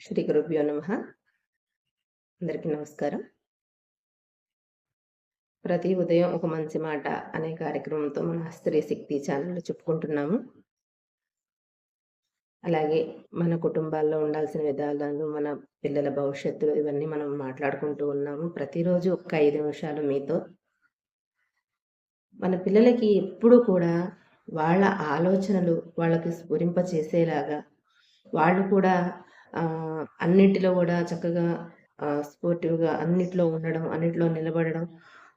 శ్రీ గురుభ్యో నమ. అందరికీ నమస్కారం. ప్రతి ఉదయం ఒక మంచి మాట అనే కార్యక్రమంతో మన స్త్రీ శక్తి ఛానల్లో చెప్పుకుంటున్నాము. అలాగే మన కుటుంబాల్లో ఉండాల్సిన విధానాలు మన పిల్లల భవిష్యత్తులు ఇవన్నీ మనం మాట్లాడుకుంటూ ఉన్నాము. ప్రతిరోజు ఒక ఐదు నిమిషాలు మీతో. మన పిల్లలకి ఎప్పుడు కూడా వాళ్ళ ఆలోచనలు వాళ్ళకి స్ఫురింప చేసేలాగా వాళ్ళు కూడా అన్నిటిలో కూడా చక్కగా స్పోర్టివ్‌గా అన్నిట్లో ఉండడం, అన్నిట్లో నిలబడడం,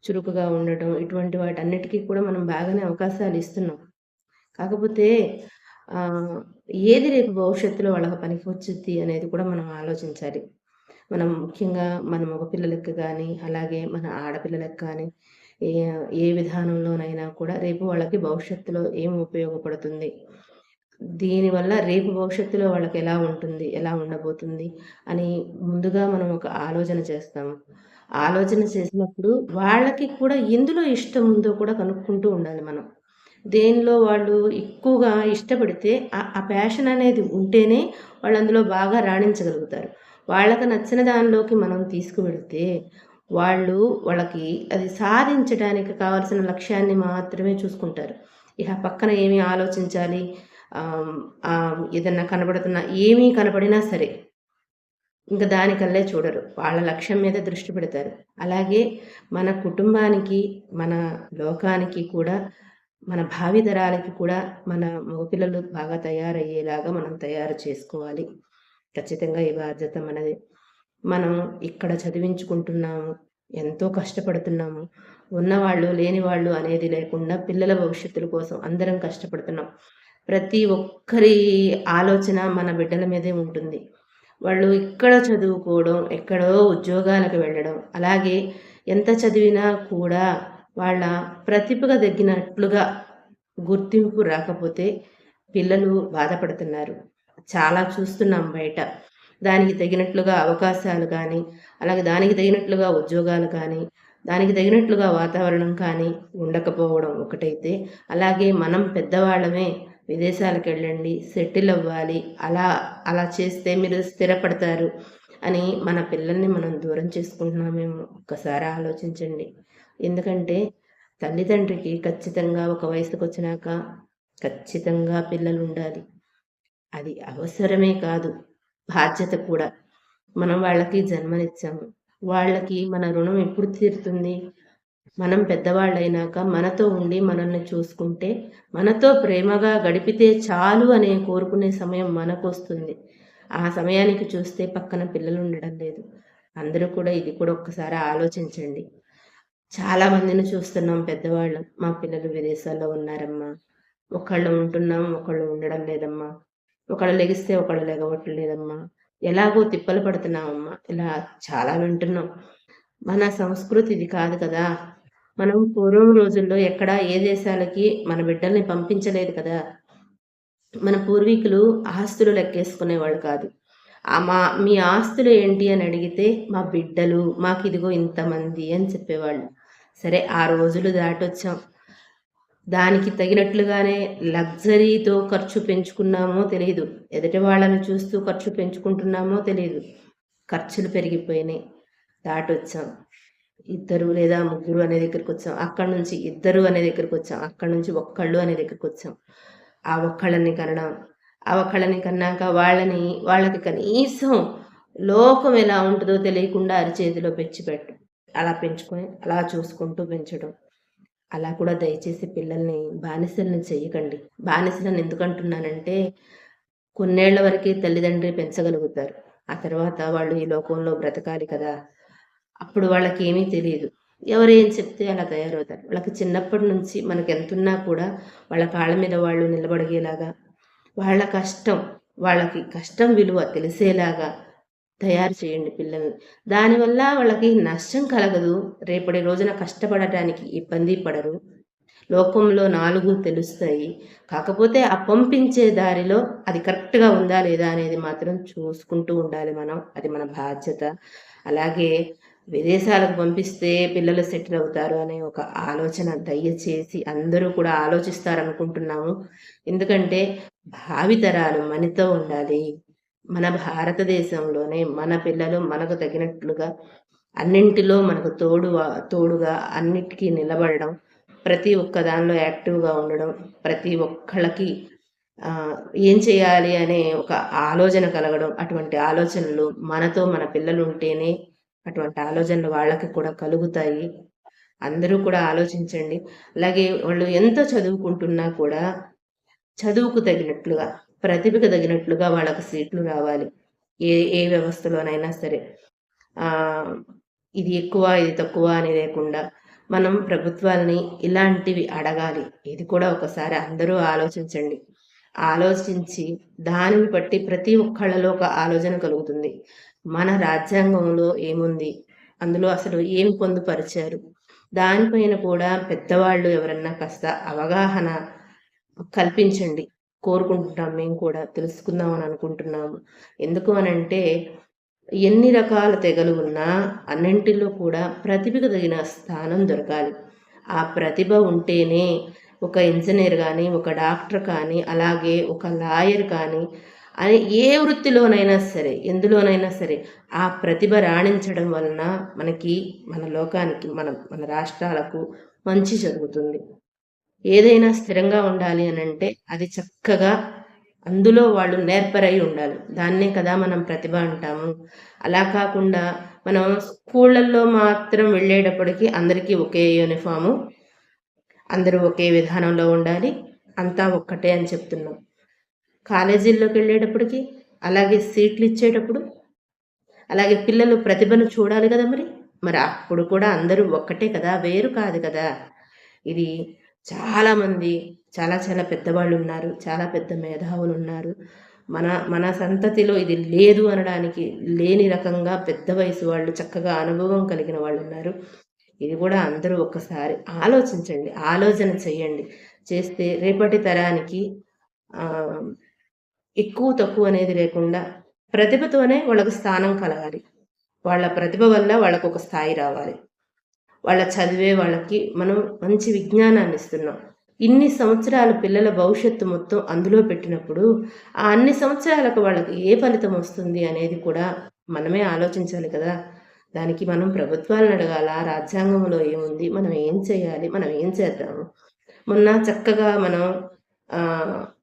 చురుకుగా ఉండటం ఇటువంటి వాటి అన్నిటికీ కూడా మనం బాగానే అవకాశాలు ఇస్తున్నాం. కాకపోతే ఏది రేపు భవిష్యత్తులో వాళ్ళకి పనికి వచ్చింది అనేది కూడా మనం ఆలోచించాలి. మనం ముఖ్యంగా మన మగ పిల్లలకు కానీ అలాగే మన ఆడపిల్లలకు కానీ ఏ ఏ విధానంలోనైనా కూడా రేపు వాళ్ళకి భవిష్యత్తులో ఏం ఉపయోగపడుతుంది? దీనివల్ల రేపు భవిష్యత్తులో వాళ్ళకి ఎలా ఉంటుంది ఎలా ఉండబోతుంది అని ముందుగా మనం ఒక ఆలోచన చేస్తాము ఆలోచన చేసినప్పుడు వాళ్ళకి కూడా ఎందులో ఇష్టం ఉందో కూడా కనుక్కుంటూ ఉండాలి మనం. దేనిలో వాళ్ళు ఎక్కువగా ఇష్టపడితే ఆ ప్యాషన్ అనేది ఉంటేనే వాళ్ళు అందులో బాగా రాణించగలుగుతారు. వాళ్ళకి నచ్చిన దానిలోకి మనం తీసుకువెళితే వాళ్ళు వాళ్ళకి అది సాధించడానికి కావలసిన లక్ష్యాన్ని మాత్రమే చూసుకుంటారు. ఇక పక్కన ఏమి ఆలోచించాలి ఏదన్నా కనబడుతున్నా ఏమీ కనపడినా సరే ఇంకా దానికల్లే చూడరు. వాళ్ళ లక్ష్యం మీద దృష్టి పెడతారు. అలాగే మన కుటుంబానికి మన లోకానికి కూడా మన భావితరాలకి కూడా మన మగపిల్లలు బాగా తయారయ్యేలాగా మనం తయారు చేసుకోవాలి. ఖచ్చితంగా ఈ బాధ్యత మనది మనం ఇక్కడ చదివించుకుంటున్నాము ఎంతో కష్టపడుతున్నాము ఉన్నవాళ్ళు లేని వాళ్ళు అనేది లేకుండా పిల్లల భవిష్యత్తుల కోసం అందరం కష్టపడుతున్నాం. ప్రతి ఒక్కరి ఆలోచన మన బిడ్డల మీదే ఉంటుంది. వాళ్ళు ఇక్కడ చదువుకోవడం ఎక్కడో ఉద్యోగాలకు వెళ్ళడం అలాగే ఎంత చదివినా కూడా వాళ్ళ ప్రతిభగా తగ్గినట్లుగా గుర్తింపు రాకపోతే పిల్లలు బాధపడుతున్నారు. చాలా చూస్తున్నాం బయట. దానికి తగినట్లుగా అవకాశాలు కానీ అలాగే దానికి తగినట్లుగా ఉద్యోగాలు కానీ దానికి తగినట్లుగా వాతావరణం కానీ ఉండకపోవడం ఒకటైతే అలాగే మనం పెద్దవాళ్ళమే విదేశాలకు వెళ్ళండి సెటిల్ అవ్వాలి అలా అలా చేస్తే మీరు స్థిరపడతారు అని మన పిల్లల్ని మనం దూరం చేసుకుంటున్నామేమో. ఒక్కసారి ఆలోచించండి. ఎందుకంటే తల్లిదండ్రికి ఖచ్చితంగా ఒక వయసుకు వచ్చినాక ఖచ్చితంగా పిల్లలు ఉండాలి అది అవసరమే కాదు. బాధ్యత కూడా. మనం వాళ్ళకి జన్మనిచ్చాము. వాళ్ళకి మన రుణం ఎప్పుడు తీరుతుంది? మనం పెద్దవాళ్ళైనాక మనతో ఉండి మనల్ని చూసుకుంటే మనతో ప్రేమగా గడిపితే చాలు అనే కోరుకునే సమయం మనకు వస్తుంది ఆ సమయానికి చూస్తే పక్కన పిల్లలు ఉండడం లేదు. అందరూ కూడా ఇది కూడా ఒక్కసారి ఆలోచించండి. చాలా మందిని చూస్తున్నాం పెద్దవాళ్ళు. మా పిల్లలు విదేశాల్లో ఉన్నారమ్మా. ఒకళ్ళు ఉంటున్నాం ఒకళ్ళు ఉండడం లేదమ్మా. ఒకళ్ళు లెగిస్తే ఒకళ్ళు లెగవట్లేదమ్మా ఎలాగో తిప్పలు పడుతున్నామమ్మా. ఇలా చాలా వింటున్నాం మన సంస్కృతి ఇది కాదు కదా. మనం పూర్వం రోజుల్లో ఎక్కడ ఏ దేశాలకి మన బిడ్డల్ని పంపించలేదు కదా. మన పూర్వీకులు ఆస్తులు లెక్కేసుకునేవాళ్ళు కాదు. మా మీ ఆస్తులు ఏంటి అని అడిగితే మా బిడ్డలు మాకు ఇదిగో ఇంతమంది అని చెప్పేవాళ్ళు. సరే ఆ రోజులు దాటొచ్చాం. దానికి తగినట్లుగానే లగ్జరీతో ఖర్చు పెంచుకున్నామో తెలియదు ఎదుటి వాళ్ళని చూస్తూ ఖర్చు పెంచుకుంటున్నామో తెలియదు ఖర్చులు పెరిగిపోయినాయి. దాటొచ్చాం. ఇద్దరు లేదా ముగ్గురు అనే దగ్గరికి వచ్చాం. అక్కడ నుంచి ఇద్దరు అనే దగ్గరికి వచ్చాం. అక్కడ నుంచి ఒక్కళ్ళు అనే దగ్గరికి వచ్చాం. ఆ ఒక్కళ్ళని కనడం ఆ ఒక్కళ్ళని కన్నాక వాళ్ళని వాళ్ళకి కనీసం లోకం ఎలా ఉంటుందో తెలియకుండా అరిచేతిలో పెంచిపెట్టు అలా పెంచుకొని అలా చూసుకుంటూ పెంచడం. అలా కూడా దయచేసి పిల్లల్ని బానిసలను చెయ్యకండి. బానిసలను ఎందుకంటున్నానంటే కొన్నేళ్ళ వరకే తల్లిదండ్రి పెంచగలుగుతారు. ఆ తర్వాత వాళ్ళు ఈ లోకంలో బ్రతకాలి కదా. అప్పుడు వాళ్ళకి ఏమీ తెలియదు. ఎవరు ఏం చెప్తే అలా తయారవుతారు. వాళ్ళకి చిన్నప్పటి నుంచి మనకు ఎంతున్నా కూడా వాళ్ళ కాళ్ళ మీద వాళ్ళు నిలబడిగేలాగా వాళ్ళ కష్టం వాళ్ళకి కష్టం విలువ తెలిసేలాగా తయారు చేయండి పిల్లల్ని. దానివల్ల వాళ్ళకి నష్టం కలగదు. రేపటి రోజున కష్టపడటానికి ఇబ్బంది పడరు. లోకంలో నాలుగు తెలుస్తాయి. కాకపోతే ఆ పంపించే దారిలో అది కరెక్ట్గా ఉందా లేదా అనేది మాత్రం చూసుకుంటూ ఉండాలి మనం. అది మన బాధ్యత. అలాగే విదేశాలకు పంపిస్తే పిల్లలు సెటిల్ అవుతారు అనే ఒక ఆలోచన దయచేసి అందరూ కూడా ఆలోచిస్తారనుకుంటున్నాము. ఎందుకంటే భావితరాలు మనతో ఉండాలి. మన భారతదేశంలోనే మన పిల్లలు మనకు తగినట్లుగా అన్నింటిలో మనకు తోడు తోడుగా అన్నిటికీ నిలబడడం ప్రతి ఒక్క దానిలో యాక్టివ్గా ఉండడం ప్రతి ఒక్కళ్ళకి ఏం చేయాలి అనే ఒక ఆలోచన కలగడం అటువంటి ఆలోచనలు మనతో మన పిల్లలు ఉంటేనే అటువంటి ఆలోచనలు వాళ్ళకి కూడా కలుగుతాయి. అందరూ కూడా ఆలోచించండి. అలాగే వాళ్ళు ఎంత చదువుకుంటున్నా కూడా చదువుకు తగినట్లుగా ప్రతిభకు తగినట్లుగా వాళ్ళకి సీట్లు రావాలి. ఏ ఏ వ్యవస్థలోనైనా సరే. ఇది ఎక్కువ ఇది తక్కువ అని లేకుండా మనం ప్రభుత్వాలని ఇలాంటివి అడగాలి. ఇది కూడా ఒకసారి అందరూ ఆలోచించండి. ఆలోచించి దానిని బట్టి ప్రతి ఒక్కళ్ళలో ఒక ఆలోచన కలుగుతుంది. మన రాజ్యాంగంలో ఏముంది? అందులో అసలు ఏం పొందుపరిచారు? దానిపైన కూడా పెద్దవాళ్ళు ఎవరన్నా కాస్త అవగాహన కల్పించండి. కోరుకుంటున్నాం మేము కూడా. తెలుసుకుందాం అని అనుకుంటున్నాము. ఎందుకు అనంటే ఎన్ని రకాల తెగలు ఉన్నా అన్నింటిలో కూడా ప్రతిభకు తగిన స్థానం దొరకాలి. ఆ ప్రతిభ ఉంటేనే ఒక ఇంజనీర్ కానీ ఒక డాక్టర్ కానీ అలాగే ఒక లాయర్ కానీ అని ఏ వృత్తిలోనైనా సరే ఎందులోనైనా సరే ఆ ప్రతిభ రాణించడం వలన మనకి మన లోకానికి మన మన రాష్ట్రాలకు మంచి జరుగుతుంది. ఏదైనా స్థిరంగా ఉండాలి అని అంటే అది చక్కగా అందులో వాళ్ళు నేర్పరై ఉండాలి. దాన్నే కదా మనం ప్రతిభ అంటాము. అలా కాకుండా మనం స్కూళ్ళల్లో మాత్రం వెళ్ళేటప్పటికి అందరికీ ఒకే యూనిఫాము. అందరూ ఒకే విధానంలో ఉండాలి. అంతా ఒక్కటే అని చెప్తున్నాం. కాలేజీల్లోకి వెళ్ళేటప్పటికి అలాగే సీట్లు ఇచ్చేటప్పుడు అలాగే పిల్లలు ప్రతిభను చూడాలి కదా మరి? మరి అప్పుడు కూడా అందరూ ఒక్కటే కదా? వేరు కాదు కదా? ఇది చాలామంది చాలా చాలా పెద్దవాళ్ళు ఉన్నారు చాలా పెద్ద మేధావులు ఉన్నారు మన మన సంతతిలో ఇది లేదు అనడానికి లేని రకంగా పెద్ద వయసు వాళ్ళు చక్కగా అనుభవం కలిగిన వాళ్ళు ఉన్నారు ఇది కూడా అందరూ ఒక్కసారి ఆలోచించండి ఆలోచన చేయండి చేస్తే రేపటి తరానికి ఎక్కువ తక్కువ అనేది లేకుండా ప్రతిభతోనే వాళ్ళకు స్థానం కలగాలి. వాళ్ళ ప్రతిభ వల్ల వాళ్ళకు ఒక స్థాయి రావాలి. వాళ్ళ చదివే వాళ్ళకి మనం మంచి విజ్ఞానాన్ని ఇస్తున్నాం. ఇన్ని సంవత్సరాల పిల్లల భవిష్యత్తు మొత్తం అందులో పెట్టినప్పుడు ఆ అన్ని సంవత్సరాలకు వాళ్ళకి ఏ ఫలితం వస్తుంది అనేది కూడా మనమే ఆలోచించాలి కదా. దానికి మనం ప్రభుత్వాలను అడగాల? రాజ్యాంగంలో ఏముంది? మనం ఏం చేయాలి? మనం ఏం చేద్దాము? మొన్న చక్కగా మనం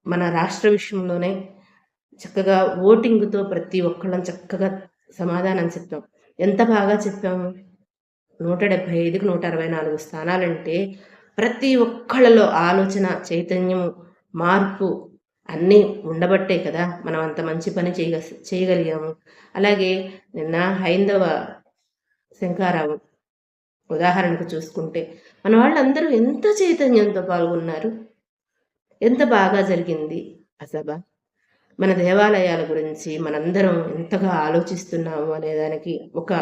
మన రాష్ట్ర విషయంలోనే చక్కగా ఓటింగ్తో ప్రతి ఒక్కళ్ళం చక్కగా సమాధానం చెప్పాం. ఎంత బాగా చెప్పాము? నూట డెబ్భై ఐదుకు నూట అరవై నాలుగు స్థానాలంటే ప్రతి ఒక్కళ్ళలో ఆలోచన చైతన్యం మార్పు అన్నీ ఉండబట్టే కదా మనం అంత మంచి పని చేయగ చేయగలిగాము. అలాగే నిన్న హైందవ శంకారావు ఉదాహరణకు చూసుకుంటే మన వాళ్ళందరూ ఎంత చైతన్యంతో పాల్గొన్నారు? ఎంత బాగా జరిగింది? అసభ మన దేవాలయాల గురించి మనందరం ఎంతగా ఆలోచిస్తున్నాము అనే దానికి ఒక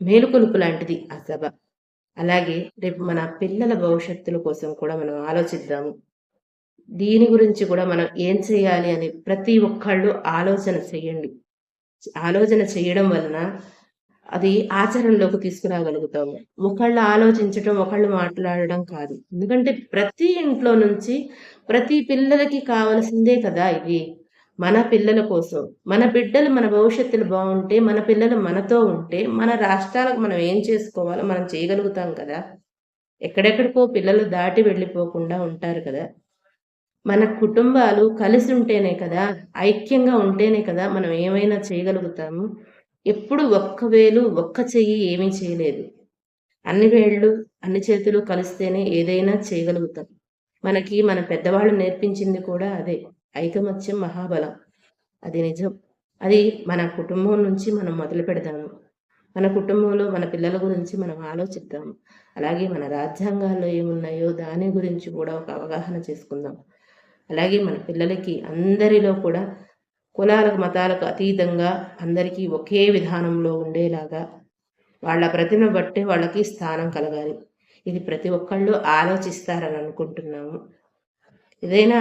మేలుకొలుపు లాంటిది ఆ సభ. అలాగే రేపు మన పిల్లల భవిష్యత్తుల కోసం కూడా మనం ఆలోచిద్దాము. దీని గురించి కూడా మనం ఏం చేయాలి అని ప్రతి ఒక్కళ్ళు ఆలోచన చేయండి. ఆలోచన చేయడం వలన అది ఆచరణలోకి తీసుకురాగలుగుతాము. ఒకళ్ళు ఆలోచించటం ఒకళ్ళు మాట్లాడడం కాదు. ఎందుకంటే ప్రతి ఇంట్లో నుంచి ప్రతి పిల్లలకి కావలసిందే కదా ఇవి మన పిల్లల కోసం. మన బిడ్డలు మన భవిష్యత్తులు బాగుంటే మన పిల్లలు మనతో ఉంటే మన రాష్ట్రాలకు మనం ఏం చేసుకోవాలో మనం చేయగలుగుతాం కదా. ఎక్కడెక్కడికో పిల్లలు దాటి వెళ్ళిపోకుండా ఉంటారు కదా. మన కుటుంబాలు కలిసి ఉంటేనే కదా ఐక్యంగా ఉంటేనే కదా మనం ఏమైనా చేయగలుగుతాము. ఎప్పుడు ఒక్క వేలు ఒక్క చెయ్యి ఏమీ చేయలేదు. అన్ని వేళ్ళు అన్ని చేతులు కలిస్తేనే ఏదైనా చేయగలుగుతాం. మనకి మన పెద్దవాళ్ళు నేర్పించింది కూడా అదే. ఐకమత్యం మహాబలం. అది నిజం. అది మన కుటుంబం నుంచి మనం మొదలు పెడదాము. మన కుటుంబంలో మన పిల్లల గురించి మనం ఆలోచిద్దాము అలాగే మన రాజ్యాంగాల్లో ఏమున్నాయో దాని గురించి కూడా ఒక అవగాహన చేసుకుందాం. అలాగే మన పిల్లలకి అందరిలో కూడా కులాలకు మతాలకు అతీతంగా అందరికీ ఒకే విధానంలో ఉండేలాగా వాళ్ళ ప్రతిభ బట్టి వాళ్ళకి స్థానం కలగాలి. ఇది ప్రతి ఒక్కళ్ళు ఆలోచిస్తారని అనుకుంటున్నాము. ఏదైనా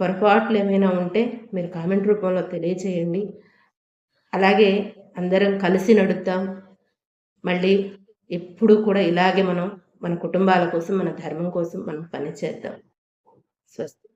పొరపాట్లు ఏమైనా ఉంటే మీరు కామెంట్ రూపంలో తెలియచేయండి. అలాగే అందరం కలిసి నడుద్దాం. మళ్ళీ ఎప్పుడు కూడా ఇలాగే మనం మన కుటుంబాల కోసం మన ధర్మం కోసం మనం పనిచేద్దాం స్వస్తి